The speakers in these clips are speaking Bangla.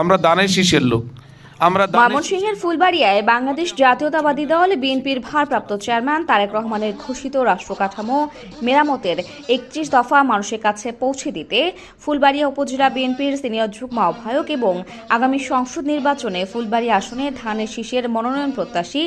আমরা দানের শীষের লোক। আমরা ময়মনসিংহের ফুলবাড়িয়ায় বাংলাদেশ জাতীয়তাবাদী দল, বিএনপির ভারপ্রাপ্ত চেয়ারম্যান তারেক রহমানের ঘোষিত রাষ্ট্র কাঠামো মেরামতের একত্রিশ দফা মানুষের কাছে পৌঁছে দিতে ফুলবাড়িয়া উপজেলা বিএনপির সিনিয়র যুগ্ম আহ্বায়ক এবং আগামী সংসদ নির্বাচনে ফুলবাড়ি আসনে ধানের শীষের মনোনয়ন প্রত্যাশী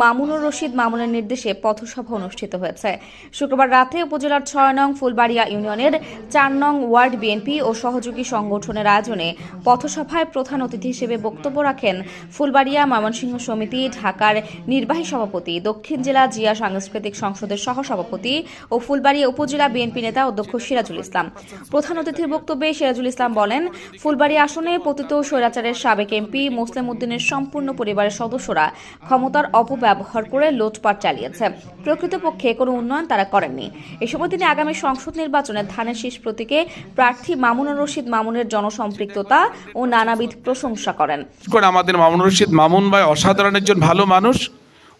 মামুনুর রশিদ মামুনের নির্দেশে পথসভা অনুষ্ঠিত হয়েছে। শুক্রবার রাতে উপজেলার ছয় নং ফুলবাড়িয়া ইউনিয়নের চার নং ওয়ার্ড বিএনপি ও সহযোগী সংগঠনের আয়োজনে পথসভায় প্রধান অতিথি হিসেবে বক্তব্য রাখেন ফুলবাড়িয়া ময়মনসিংহ সমিতি ঢাকার নির্বাহী সভাপতি, দক্ষিণ জেলা জিয়া সাংস্কৃতিক সংসদের সহসভাপতি ও ফুলবাড়িয়া উপজেলা বিএনপি নেতা অধ্যক্ষ সিরাজুল ইসলাম। প্রধান অতিথির বক্তব্যে সিরাজুল ইসলাম বলেন ফুলবাড়ি আসনে পতিত স্বৈরাচারের সাবেক এমপি মুসলিম উদ্দিনের সম্পূর্ণ পরিবারের সদস্যরা ক্ষমতার অপব্যবহার করে লোটপাট চালিয়েছে। প্রকৃতপক্ষে কোনো উন্নয়ন তারা করেননি। এ সময় তিনি আগামী সংসদ নির্বাচনে ধানের শীষ প্রতীকে প্রার্থী মামুনুর রশিদ মামুনের জনসম্পৃক্ততা ও নানাবিধ প্রশংসা করেন। করে আমাদের মামুন রশিদ। মামুন ভাই অসাধারণ একজন ভালো মানুষ।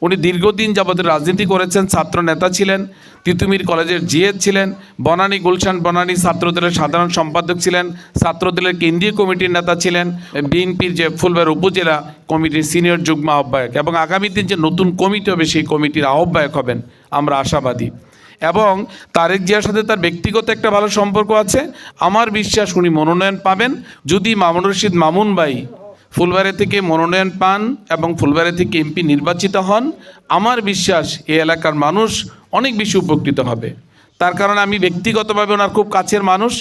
উনি দীর্ঘদিন যাবত রাজনীতি করেছেন, ছাত্র নেতা ছিলেন, তিতুমির কলেজের জিএদ ছিলেন, বনানী গুলশান বনানী ছাত্রদলের সাধারণ সম্পাদক ছিলেন, ছাত্রদলের কেন্দ্রীয় কমিটির নেতা ছিলেন, বিএনপির যে ফুলবাড়ি উপজেলা কমিটির সিনিয়র যুগ্ম আহ্বায়ক এবং আগামী দিন যে নতুন কমিটি হবে সেই কমিটির আহ্বায়ক হবেন আমরা আশাবাদী। এবং তারেক জিয়ার সাথে তার ব্যক্তিগত একটা ভালো সম্পর্ক আছে। আমার বিশ্বাস উনি মনোনয়ন পাবেন। যদি মামুন রশিদ, মামুন ভাই ফুলবাড়ি থেকে মনোনয়ন পান এবং ফুলবাড়ি থেকে এমপি নির্বাচিত হন, আমার বিশ্বাস এই এলাকার মানুষ অনেক বেশি উপকৃত হবে। তার কারণে আমি ব্যক্তিগতভাবে ওনার খুব কাছের মানুষ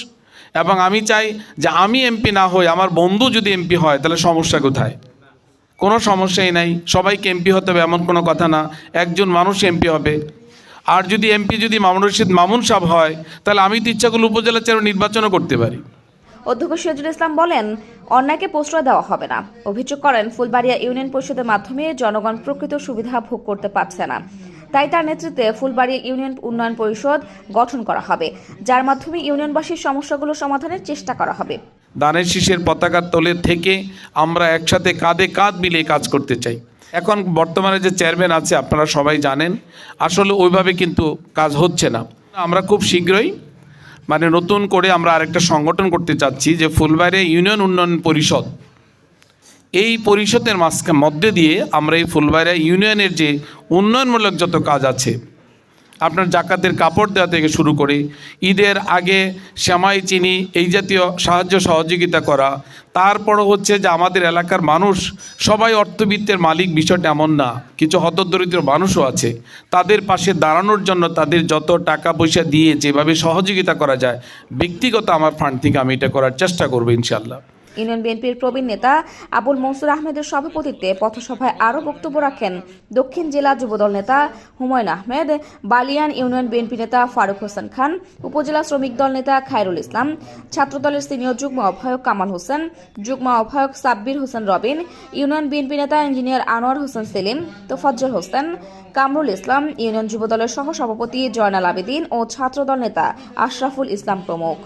এবং আমি চাই যে আমি এমপি না হই আমার বন্ধু যদি এমপি হয়, তাহলে সমস্যা কোথায়? কোনো সমস্যাই নাই, সবাইকে এমপি হতে হবে এমন কোনো কথা না, একজন মানুষ এমপি হবে। আর যদি এমপি যদি মামুন রশিদ মামুন সাহেব হয়, তাহলে আমি তো ইচ্ছা করলে উপজেলা চেয়ার নির্বাচনও করতে পারি। অধ্যক্ষ সিরাজুল ইসলাম বলেন, অন্যায়কে প্রশ্রয় দেওয়া হবে না। অভিযোগ করেন, ফুলবাড়িয়া ইউনিয়ন পরিষদের মাধ্যমে জনগণ প্রকৃত সুবিধা ভোগ করতে পারছে না। তাই তার নেতৃত্বে ফুলবাড়িয়া ইউনিয়ন উন্নয়ন পরিষদ গঠন করা হবে, যার মাধ্যমে ইউনিয়নবাসীর সমস্যাগুলো সমাধানের চেষ্টা করা হবে। দানের শীষের পতাকার তলে থেকে আমরা একসাথে কাঁধে কাঁধ মিলিয়ে কাজ করতে চাই। এখন বর্তমানে যে চেয়ারম্যান আছে, আপনারা সবাই জানেন, আসলে ওইভাবে কিন্তু কাজ হচ্ছে না। আমরা খুব শীঘ্রই মানে নতুন করে আমরা আরেকটা সংগঠন করতে চাচ্ছি যে ফুলবাড়ি ইউনিয়ন উন্নয়ন পরিষদ। এই পরিষদের মাঝখান মধ্যে দিয়ে আমরা এই ফুলবাইরা ইউনিয়নের যে উন্নয়নমূলক যত কাজ আছে আপনার জাকাতের কাপড় দেওয়া থেকে শুরু করে ঈদের আগে শ্যামাই চিনি, এই জাতীয় সাহায্য সহযোগিতা করা। তারপরও হচ্ছে যে আমাদের এলাকার মানুষ সবাই অর্থবিত্তের মালিক, বিষয়টা এমন না। কিছু হতদরিদ্র মানুষও আছে। তাদের পাশে দাঁড়ানোর জন্য তাদের যত টাকা পয়সা দিয়ে যেভাবে সহযোগিতা করা যায়, ব্যক্তিগত আমার ফান্ড থেকে আমি এটা করার চেষ্টা করব ইনশাল্লাহ ইউনিয়ন বিএনপির প্রবীণ নেতা আবুল মনসুর আহমেদের সভাপতিত্বে পথসভায় আরও বক্তব্য রাখেন দক্ষিণ জেলা যুবদল নেতা হুমায়ুন আহমেদ, বালিয়ান ইউনিয়ন বিএনপি নেতা ফারুক হোসেন খান, উপজেলা শ্রমিক দল নেতা খায়রুল ইসলাম, ছাত্রদলের সিনিয়র যুগ্ম আহ্বায়ক কামাল হোসেন, যুগ্ম আহ্বায়ক সাব্বির হোসেন রবিন, ইউনিয়ন বিএনপি নেতা ইঞ্জিনিয়ার আনোয়ার হোসেন সেলিম, তোফাজ্জল হোসেন, কামরুল ইসলাম, ইউনিয়ন যুবদলের সহ সভাপতি জয়নাল আবেদিন ও ছাত্রদল নেতা আশরাফুল ইসলাম প্রমুখ।